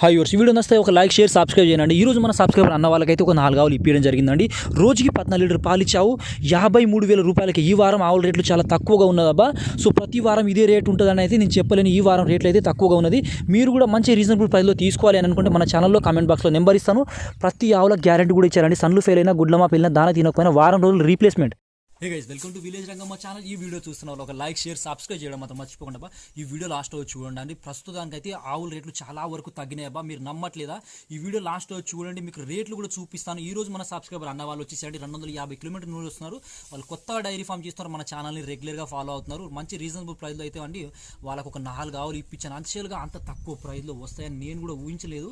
Hi verse video నస్తే ఒక like share subscribe చేయండి. ఈ రోజు మన సబ్స్క్రైబర్ అన్న వాళ్ళకైతే ఒక నాలుగు ఆవులు ఇప్పించడం జరిగిందండి. రోజుకి పద్నాలుగు లీటర్ పాలు ఇచ్చావు. యాభై మూడు వేల రూపాయలకి ఈ వారం ఆవుల రేట్లు చాలా తక్కువగా ఉన్నదబ్బా సో ప్రతి వారం ఇదే రేట్ ఉంటుందని అయితే నేను చెప్పలేను. ఈ వారం రేట్లు అయితే తక్కువగా ఉన్నది. మీరు కూడా మంచి రీజనబుల్ ప్రైస్లో తీసుకోవాలి అని అనుకుంటే మన ఛానల్లో కామెంట్ బాక్స్లో నెంబర్ ఇస్తాను. ప్రతి ఆవుల గ్యారంటీ కూడా ఇచ్చారండి. సన్లు ఫెయిల్ అయినా గుడ్లమా పెళ్ళినా దాన తినకపోయినా వారం రోజులు replacement hey guys welcome to village Rangamma channel ఈ వీడియో చూస్తున్న వాళ్ళు ఒక లైక్ షేర్ సబ్స్క్రైబ్ చేయడం మాత్రం మర్చిపోకుండా బా. ఈ వీడియో లాస్ట్ వచ్చి చూడండి అండి. ప్రస్తుతానికి అయితే ఆవుల రేట్లు చాలా వరకు తగ్గినాయబ్బా మీరు నమ్మట్లేదా? ఈ వీడియో లాస్ట్ వచ్చి చూడండి. మీకు రేట్లు కూడా చూపిస్తాను. ఈ రోజు మన సబ్స్క్రైబర్ అన్న వాళ్ళు వచ్చేసండి రెండు వందల యాభై కిలోమీటర్ నూనె వస్తున్నారు. వాళ్ళు కొత్తగా డైరీ ఫామ్ చేస్తున్నారు. మన ఛానల్ని రెగ్యులర్గా ఫాలో అవుతున్నారు. మంచి రీజనబుల్ ప్రైస్లో అయితే అండి వాళ్ళకు ఒక నాలుగు ఆవులు ఇప్పించాను. అంతేలుగా అంత తక్కువ ప్రైస్లో వస్తాయని నేను కూడా ఊహించలేదు.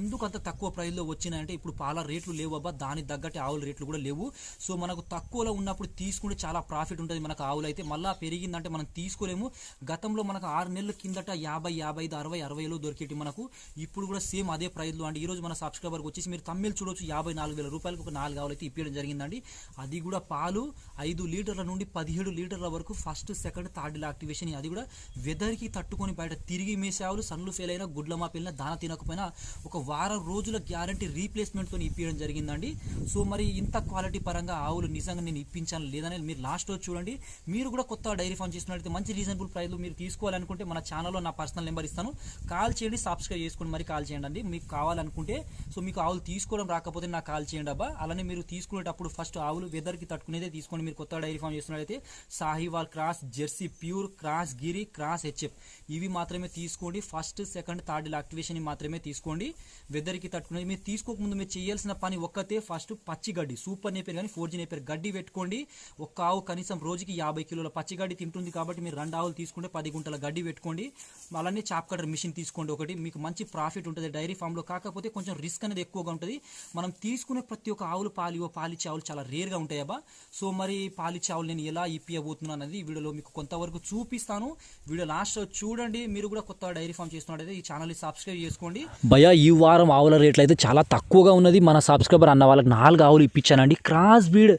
ఎందుకు అంత తక్కువ ప్రైస్లో వచ్చినాయంటే ఇప్పుడు పాల రేట్లు లేవు అబ్బా. దానికి తగ్గట్టు ఆవుల రేట్లు కూడా లేవు. సో మనకు తక్కువలో ఉన్నప్పుడు తీసుకుంటే చాలా ప్రాఫిట్ ఉంటుంది మనకు ఆవులు అయితే. మళ్ళీ పెరిగిందంటే మనం తీసుకోలేము. గతంలో మనకు ఆరు నెలల కిందట యాభై యాభై ఐదు అరవై అరవైలో దొరికేటి మనకు. ఇప్పుడు కూడా సేమ్ అదే ప్రైస్లో అండి ఈ రోజు మన సబ్స్క్రైబర్కి వచ్చేసి మీరు తమ్మిల్ చూడొచ్చు. యాభై నాలుగు వేల రూపాయలకు ఒక నాలుగు ఆవులు అయితే ఇప్పించడం జరిగిందండి. అది కూడా పాలు ఐదు లీటర్ల నుండి పదిహేడు లీటర్ల వరకు ఫస్ట్ సెకండ్ థర్డ్ యాక్టివేషన్ అది కూడా వెదర్కి తట్టుకొని బయట తిరిగి మేసే ఆవులు. సన్లు ఫెయిల్ అయినా గుడ్ల మా పిల్లల దాన తినకపోయినా ఒక వారం రోజుల గ్యారంటీ రీప్లేస్మెంట్తో ఇప్పించడం జరిగిందండి. సో మరి ఇంత క్వాలిటీ పరంగా ఆవులు నిజంగా నేను ఇప్పించాను లేదనేది మీరు లాస్ట్ రోజు చూడండి. మీరు కూడా కొత్త డైరీ ఫామ్ చేసినట్లయితే మంచి రీజనబుల్ ప్రైస్లో మీరు తీసుకోవాలనుకుంటే మన ఛానల్లో నా పర్సనల్ నెంబర్ ఇస్తాను. కాల్ చేయండి సబ్స్క్రైబ్ చేసుకొని మరి కాల్ చేయండి అండి మీకు కావాలనుకుంటే సో మీకు ఆవులు తీసుకోవడం రాకపోతే నాకు కాల్ చేయండి అబ్బా. అలానే మీరు తీసుకునేటప్పుడు ఫస్ట్ ఆవులు వెదర్కి తట్టుకునేదే తీసుకోండి. మీరు కొత్త డైరీ ఫామ్ చేస్తున్నట్లయితే Sahiwal cross jersey pure cross Gir cross HF. ఇవి మాత్రమే తీసుకోండి. ఫస్ట్ సెకండ్ థర్డ్ యాక్టివేషన్ మాత్రమే తీసుకోండి. వెదర్కి తట్టుకునేది మీరు తీసుకోకముందు మీరు చేయాల్సిన పని ఒక్కతే. ఫస్ట్ పచ్చి గడ్డి సూపర్ నేపేరు కానీ ఫోర్ జీ నేపేరు గడ్డి పెట్టుకోండి. ఒక్క ఆవు కనీసం రోజుకి యాభై కిలోల పచ్చి గడ్డి తింటుంది కాబట్టి మీరు రెండు ఆవులు తీసుకుంటే పది గుంటల గడ్డి పెట్టుకోండి. అలానే చాప్ కటర్ మిషన్ తీసుకోండి ఒకటి. మీకు మంచి ప్రాఫిట్ ఉంటుంది డైరీ ఫామ్లో. కాకపోతే కొంచెం రిస్క్ అనేది ఎక్కువగా ఉంటుంది. మనం తీసుకునే ప్రతి ఒక్క ఆవులు పాలివో పాలిచ్చే ఆవులు చాలా రేర్గా ఉంటాయి అబ్బా. సో మరి పాలిచ్చే ఆవులు నేను ఎలా ఇప్పియబోతున్నాను అనేది వీడియోలో మీకు కొంతవరకు చూపిస్తాను. వీడియో లాస్ట్ చూడండి. మీరు కూడా కొత్త డైరీ ఫామ్ చేస్తున్నట్టయితే ఈ ఛానల్ని సబ్స్క్రైబ్ చేసుకోండి. భయ ఈ వారం ఆవుల రేట్లు అయితే చాలా తక్కువగా ఉన్నది. మన సబ్స్క్రైబర్ అన్న వాళ్ళకి నాలుగు ఆవులు ఇప్పించానండి. క్రాస్ బీడ్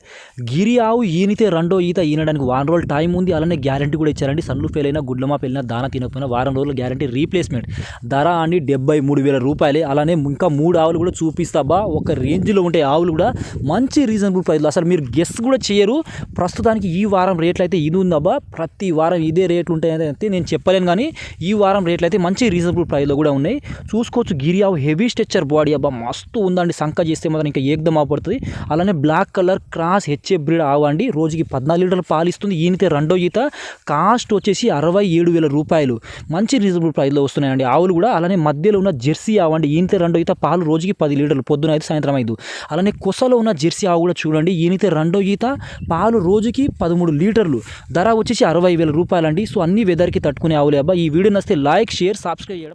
గిరి ఆవు ఈ ఈనితే రెండో ఈత ఈనడానికి వారం రోజులు టైం ఉంది. అలానే గ్యారంటీ కూడా ఇచ్చారండి. సన్లు ఫెయిల్ అయినా గుడ్లమా పెళ్ళినా దాన తినకపోయినా వారం రోజులు గ్యారంటీ రీప్లేస్మెంట్ ధర అండి డెబ్బై మూడు వేల రూపాయలే. అలానే ఇంకా మూడు ఆవులు కూడా చూపిస్తాబా ఒక రేంజ్లో ఉంటాయి ఆవులు కూడా మంచి రీజనబుల్ ప్రైస్లో అసలు మీరు గెస్ కూడా చేయరు. ప్రస్తుతానికి ఈ వారం రేట్లు అయితే ఇది ఉందబ్బా ప్రతి వారం ఇదే రేట్లు ఉంటాయని అయితే నేను చెప్పలేను కానీ ఈ వారం రేట్లు అయితే మంచి రీజనబుల్ ప్రైస్లో కూడా ఉన్నాయి. చూసుకోవచ్చు గిరి ఆవు హెవీ స్ట్రెచ్చర్ బాడీ అబ్బా. మస్తు ఉందండి. సంక చేస్తే మాత్రం ఇంకా ఏకదం పడుతుంది అలానే black colour cross HA breed ఆవు అండి. రోజుకి పద్నాలుగు లీటర్లు పాలు ఇస్తుంది. ఈయనతే రెండో ఈత. కాస్ట్ వచ్చేసి అరవై ఏడు వేల రూపాయలు. మంచి రీజనబుల్ ప్రైస్లో వస్తున్నాయండి. ఆవులు కూడా అలానే మధ్యలో ఉన్న జెర్సీ ఆవు అండి. ఈయనతే రెండో ఈత. పాలు రోజుకి పది లీటర్లు. పొద్దున ఐదు సాయంత్రం ఐదు. అలానే కొసలో ఉన్న జెర్సీ ఆవు కూడా చూడండి. ఈయనతే రెండో ఈత. పాలు రోజుకి పదమూడు లీటర్లు. ధర వచ్చేసి అరవై వేల రూపాయలు అండి సో అన్ని వెదర్కి తట్టుకునే ఆవులే అబ్బా. ఈ వీడియో నస్తే లైక్ షేర్ సబ్స్క్రైబ్ చేయడం